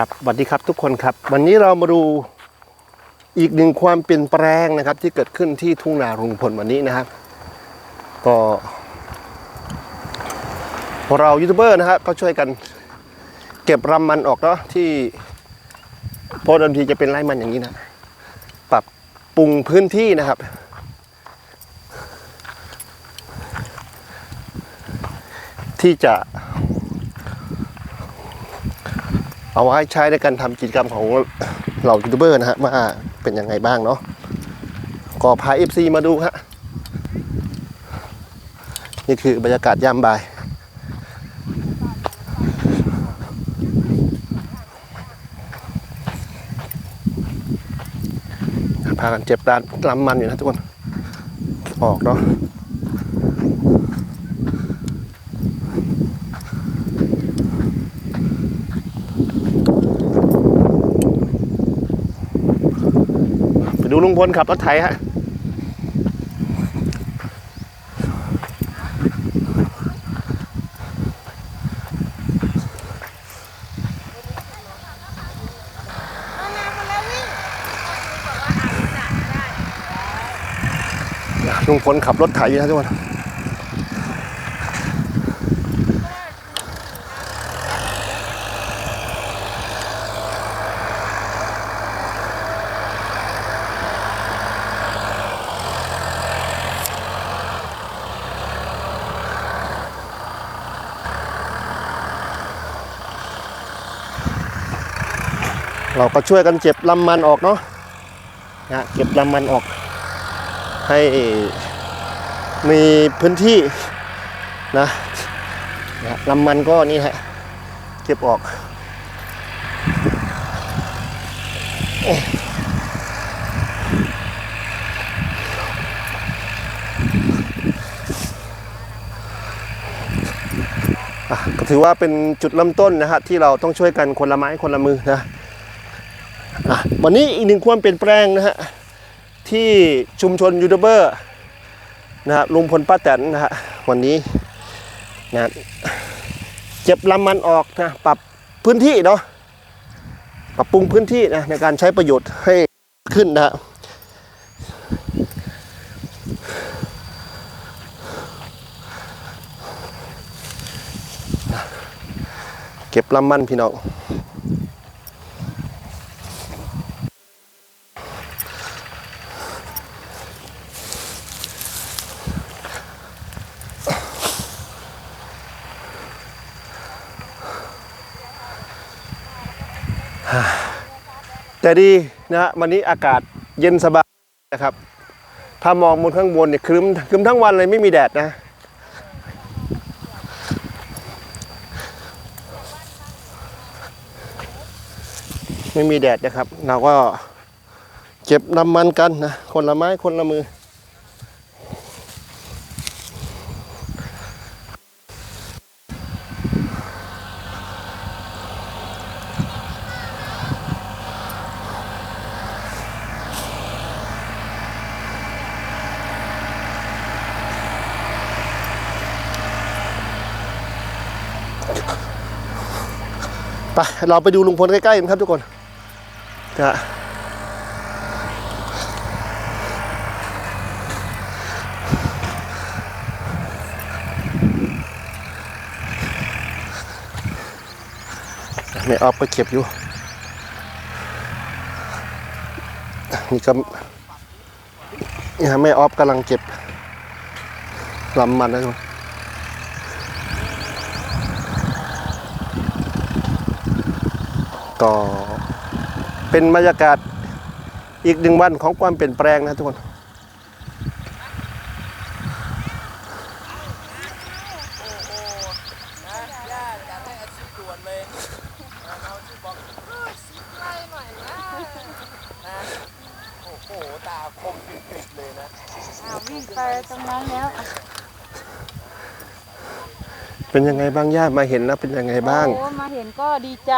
ครับสวัสดีครับทุกคนครับ วันนี้เรามาดูอีกหนึ่งความเปลี่ยนแปลงนะครับ ที่เกิดขึ้นที่ทุ่งนาลุงพลวันนี้นะครับ ก็เรายูทูบเบอร์นะครับก็ช่วยกันเก็บรำมันออกเนาะที่เพราะเดิมทีจะเป็นไร่มันอย่างนี้นะ ปรับปรุงพื้นที่นะครับ ที่จะ เอาไว้ใช้ในการทำกิจกรรมของเหล่ายูทูบเบอร์นะฮะว่าเป็นยังไงบ้างเนาะก็พาเอฟซีมาดูฮะนี่คือบรรยากาศยามบ่ายพากันเจ็บด้านลำมันอยู่นะทุกคน ออกเนาะ ไปดูลุง พลขับรถไถฮะลุงพลขับรถไถอยู่นะทุกคน เราก็ช่วยกันเจ็บลำมันออกเนาะนะเก็บลำมันออก ให้มีพื้นที่นะนะลำมันก็นี่ฮะเก็บออกอ๊ะอะก็ถือว่าเป็นจุดเริ่มต้นนะฮะที่เราต้องช่วยกันคนละไม้คนละมือนะ อะวันนี้อีกหนึ่งความเปลี่ยนแปลงนะฮะที่ชุมชนยูทูบเบอร์นะฮะลุงพลป้าแตนนะฮะวันนี้นะเจ็บลำมันออกนะปรับพื้นที่เนาะปรับปรุงพื้นที่นะในการใช้ประโยชน์ให้ขึ้นนะฮะเก็บลำมันพี่น้อง แต่ดีนะฮะวันนี้อากาศเย็นสบายนะครับ ถ้ามองบนข้างบนเนี่ยครึ้มครึ้มทั้งวันเลยไม่มีแดดนะ ไม่มีแดดนะครับ เราก็เก็บน้ำมันกันนะ คนละไม้คนละมือ ไปเราไปดูลุงพลใกล้ๆกันครับทุกคนนะไม่ออฟก็เก็บอยู่ นี่ก็นี่ฮะแม่ออฟกำลังเก็บลำมันนะทุกคน ก็เป็นบรรยากาศอีกหนึ่งวันของความเปลี่ยนแปลงนะทุกคนโอ้โหตาคมปิดๆเลยนะอ้าววิ่งไปตรงนั้นแล้วเป็นยังไงบ้างย่ามาเห็นแล้วเป็นยังไงบ้าง โอ้มาเห็นก็ดีใจ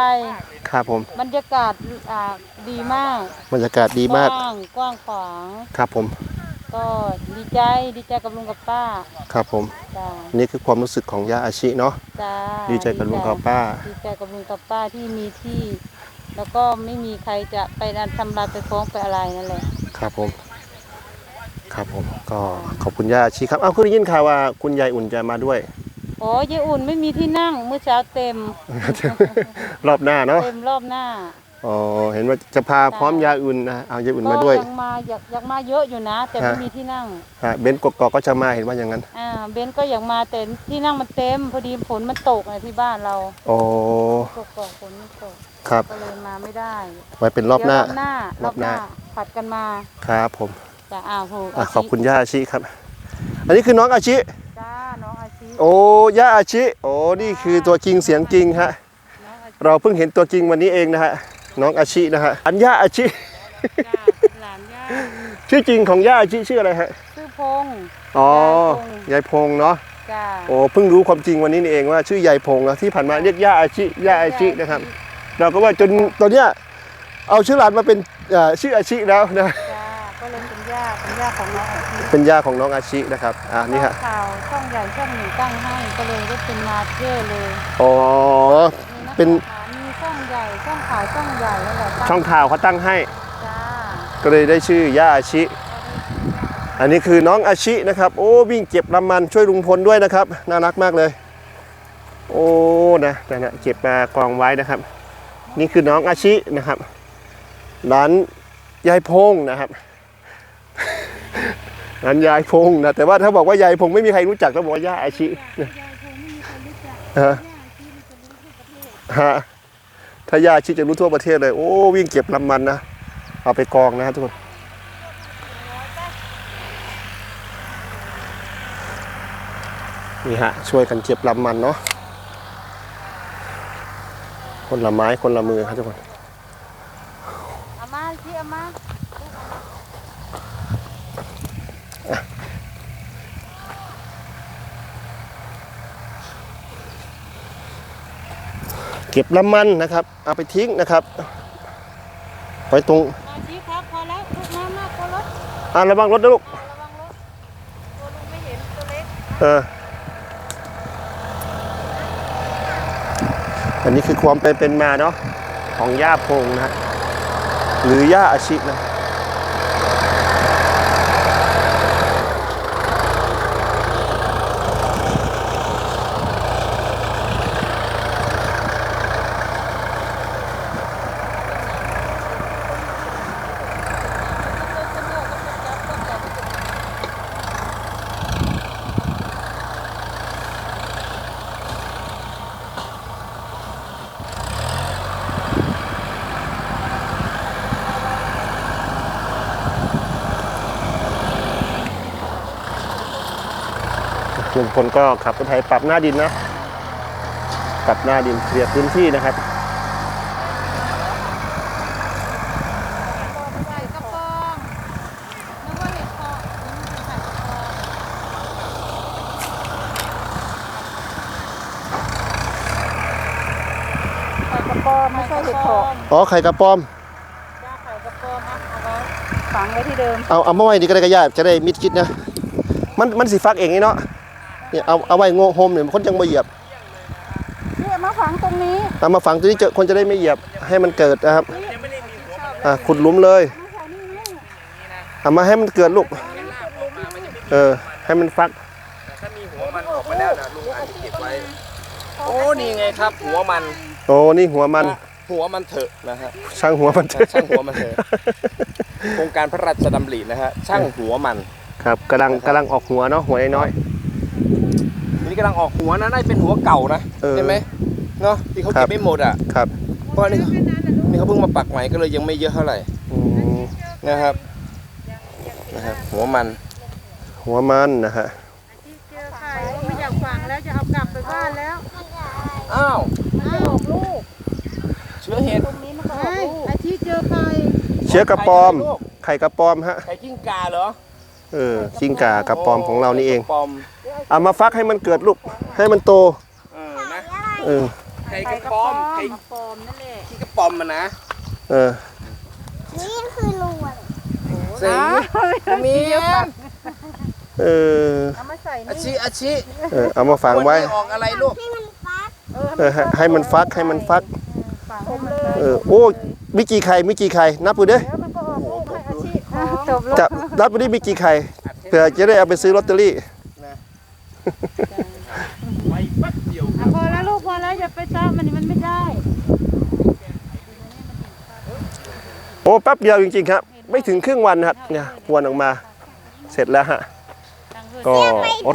ครับผม บรรยากาศอ่าดีมากบรรยากาศดีมากกว้างกว้างขวาง ครับผม ก็ดีใจดีใจกับลุงกับป้าครับผม จ้านี่คือความรู้สึกของย่าอาชิเนาะ จ้าดีใจกับลุงกับป้า ดีใจกับลุงกับป้าที่มีที่ แล้วก็ไม่มีใครจะไปทำลายไปฟ้องไปอะไรนั่นแหละครับผม ครับผม ก็ขอบคุณย่าอาชีครับอ้าวคุณได้ยินข่าวว่าคุณยายอุ่นจะมาด้วย โอ้ยายอุ่นไม่มีที่นั่งเมื่อเช้าเต็ม รอบหน้าเนาะเต็มรอบหน้าอ๋อเห็นว่าจะพาพร้อมยาอุ่นนะเอายาอุ่นมาด้วยก็ยังมาอยากอยากมาเยอะอยู่นะ แต่ไม่ฮะมีที่นั่งฮะเบนซ์กกอกก็จะมาเห็นว่าอย่างนั้นอ่าเบนก็อยากมาแต่ที่นั่งมันเต็ม พอดีฝนมันตกไงที่บ้านเราโอ้ตกกฝนมันตกครับก็เลยมาไม่ได้ไว้เป็นรอบหน้าเดี๋ยวรอบหน้ารอบหน้าผัดกันมาครับผมจะอ้าวโหอะาชิขอบคุณย่าอาชีครับ อันนี้คือน้องอาชีจ้าน้องอาชี โอ้ย่าอาชิ โอ้นี่คือตัวจริงเสียงจริงฮะน้องอาชีเราเพิ่งเห็นตัวจริงวันนี้เองนะฮะ น้องอาชินะฮะ อันย่าอาชิจ้าเป็นหลานย่าชื่อจริงของย่าอาชิชื่ออะไรฮะ ชื่อพงษ์อ๋อยายพงษ์ยายพงเนาะ จ้าโอ้ เพิ่งรู้ความจริงวันนี้นี่เองว่าชื่อยายพงนะที่ผ่านมาเรียกย่าอาชิ ย่าอาชินะครับ เราก็ว่าจนตอนเนี้ยเอาชื่อหลานมาเป็นเอ่อชื่ออาชิแล้วนะ จ้าก็เลยเป็นย่า เป็นย่าของน้องอาชีเป็นย่าของน้องอาชินะครับอ่านี่ฮะข่าวช่องใหญ่ช่องหนึ่งตั้งให้ก็เลยได้เป็นมาเท่เลยอ๋อ มีนักเป็น ข่าวมีช่องใหญ่ช่องข่าวช่องใหญ่แล้วแหละตั้ช่องข่าวเขาตั้งให้ จ้าก็เลยได้ชื่อย่าอาชิ อันนี้คือน้องอาชินะครับ โอ้วิ่งเก็บลำมันช่วยลุงพลด้วยนะครับ น่ารักมากเลย โอ้นะนะนะเก็บมากองไว้นะครับ นี่คือน้องอาชินะครับร้านยายพงนะครับ ร้านยายพงนะแต่ว่าถ้าบอกว่ายายพงไม่มีใครรู้จักต้องบอกว่าย่าอาชินะฮะฮะถ้าย่าอาชิจะรู้ทั่วประเทศเลย โอ้วิ่งเก็บลำมันนะเอาไปกองนะครับทุกคนนี่ฮะช่วยกันเก็บลำมันเนาะคนละไม้คนละมือครับทุกคนอามาที่อามา ก็บลำมันนะครับ เอาไปทิ้งนะครับไว้ตรงอาชีครับพอแล้วลูกน้ำมากพอแล้วอ่าระวังรถนะลูกระวังรถตัวลุงไม่เห็นตัวเล็กเอออันนี้คือความเป็นเป็นมาเนาะของย่าพงนะฮะหรือย่าอาชินะ ลุงพลก็ขับรถไถปรับหน้าดินนะปรับหน้าดินเคลียร์พื้นที่นะครับใส่กระป๋องนึกว่าเห็ดเพาะนี่มันเป็นใส่กระป๋องใส่กระป๋องไม่ใช่เห็ดเพาะอ๋อไข่กระป๋อมจ้าใส่กระป๋องนะเอาไว้ฝังไว้ที่เดิม เอาเอามาไว้นี่ก็ได้กระยาจะได้มิดชิดนะ มันมันสิฟักเองนี่เนาะ เนี่ยเอาเอาไว้โง่โฮมเนี่ยคนจังไม่เหยียบเนี่ยมาฝังตรงนี้เอามาฝังตัวนี้เจอคนจะได้ไม่เหยียบให้มันเกิดนะครับอะขุดหลุมเลยเอามาให้มันเกิดลูกเออให้มันฟักถ้ามีหัวมันออกมาแล้วนะลุงอาจจะเก็บไว้โอ้นี่ไงครับ หัวมันโอ้นี่หัวมัน หัวมันเถอะนะฮะช่างหัวมันเถอะช่างหัวมันเถอะโครงการพระราชดำรินะฮะช่างหัวมันครับกำลังกำลังออกหัวเนาะหัวน้อยทีนี้ กำลังออกหัวนะน่าจะเป็นหัวเก่านะเออ ใช่ไหมเนาะที่เขาครัเก็บบไม่หมดอะๆครับเพราะนี่นี่เขาเพิ่งมาปักใหม่ก็เลยยังไม่เยอะเท่าไหร่อืมนะครับนะครับ หัวมัน หัวมันนะฮะ เจอไข่ไม่อยากฝังแล้วจะเอากลับไปบ้านแล้วอ้าว มันจะออกลูกเชื้อเห็ดตรงนี้มันก็ออกลูกอาชีพเจอไข่เชื้อกระปอม ไข่กระปอมฮะ ไข่กิ้งกาเหรอเออกิ้งก่ากระปอมของเรานี่เอง กระปอม เอามาฟักให้มันเกิดลูกให้มันโต เออนะเออไข่กระปอมไข่กระปอมนั่นแหละที่กระปอมมันนะเออนี่คือรูอะสิเมียเออเอามาใส่อานี่ชิอาชิเออเอามาฝังไว้นนี้ออกอะไรลูกให้มันฟักเออให้ให้มันฟักให้มันฟักฝังให้มันไปเออโอ้มีกี่ไข่มีกี่ไข่นับดูเด้อเดี๋ยวมันก็ออกลูกให้อาชีพจบจะนับดูดิมีกี่ไข่เผื่อจะได้เอาไปซื้อลอตเตอรี่ ไว้แป๊บเดียว พอแล้วลูกพอแล้วอย่าไปจ้า มันมันไม่ได้ โอ้แป๊บเดียวจริงๆครับ ไม่ถึงครึ่งวันนะครับเนี่ยพวนออกมาเสร็จแล้วฮะก็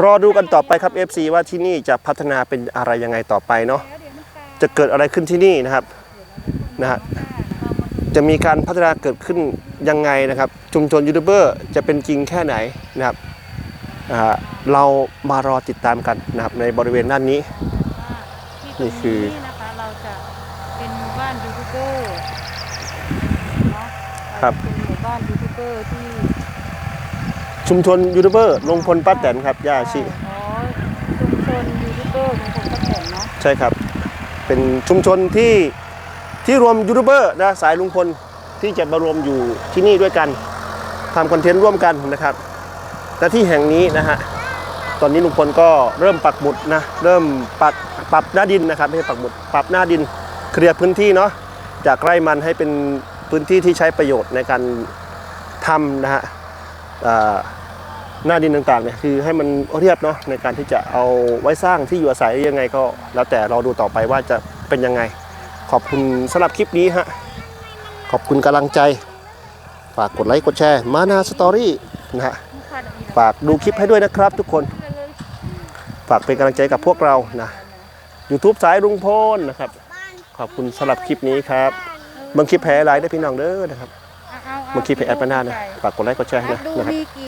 รอดูกันต่อไปครับ FC ว่าที่นี่จะพัฒนาเป็นอะไรยังไงต่อไปเนาะจะเกิดอะไรขึ้นที่นี่นะครับนะฮะจะมีการพัฒนาเกิดขึ้นยังไงนะครับ ชุมชนยูทูบเบอร์จะเป็นจริงแค่ไหนนะครับอ่าเรามารอติดตามกันนะครับในบริเวณด้านนี้ นี่คือ ทูบเบอร์เนาะครับ เป็นหมู่บ้านยูทูบเบอร์ที่ชุมชนยูทูบเบอร์ลงพลป้าแตนครับย่าชิ อ๋อชุมชนยูทูบเบอร์ของผมก็แต่งเนาะใช่ครับ เป็นชุมชนที่ที่รวมยูทูบเบอร์นะสายลุงพลที่จะมารวมอยู่ที่นี่ด้วยกันทำคอนเทนต์ร่วมกันนะครับและที่แห่งนี้นะฮะตอนนี้ลุงพลก็เริ่มปักหมุดนะเริ่มปักปรับหน้าดินนะครับไม่ใช่ปักหมุดปรับหน้าดินเคลียร์พื้นที่เนาะ จากไร่มันให้เป็นพื้นที่ที่ใช้ประโยชน์ในการทำนะฮะหน้าดินต่างๆเนี่ยคือให้มันเรียบเนาะในการที่จะเอาไว้สร้างที่อยู่อาศัยยังไงก็ แล้วแต่เราดูต่อไปว่าจะเป็นยังไง ขอบคุณสำหรับคลิปนี้ฮะขอบคุณกำลังใจ ฝากกดไลค์กดแชร์มานาสตอรี่นะฮะฝากดูคลิปให้ด้วยนะครับทุกคน ฝากเป็นกำลังใจกับพวกเรานะ YouTube สายลุงพลนะครับ ขอบคุณสำหรับคลิปนี้ครับเบางคลิปแพ้ไลค์ได้พี่น้องเด้อนะครับเอาเอาเมื่อกี้เพจแอดมานานะฝากกดไลค์กดแชร์ให้เอานะดูนะครับมีกี่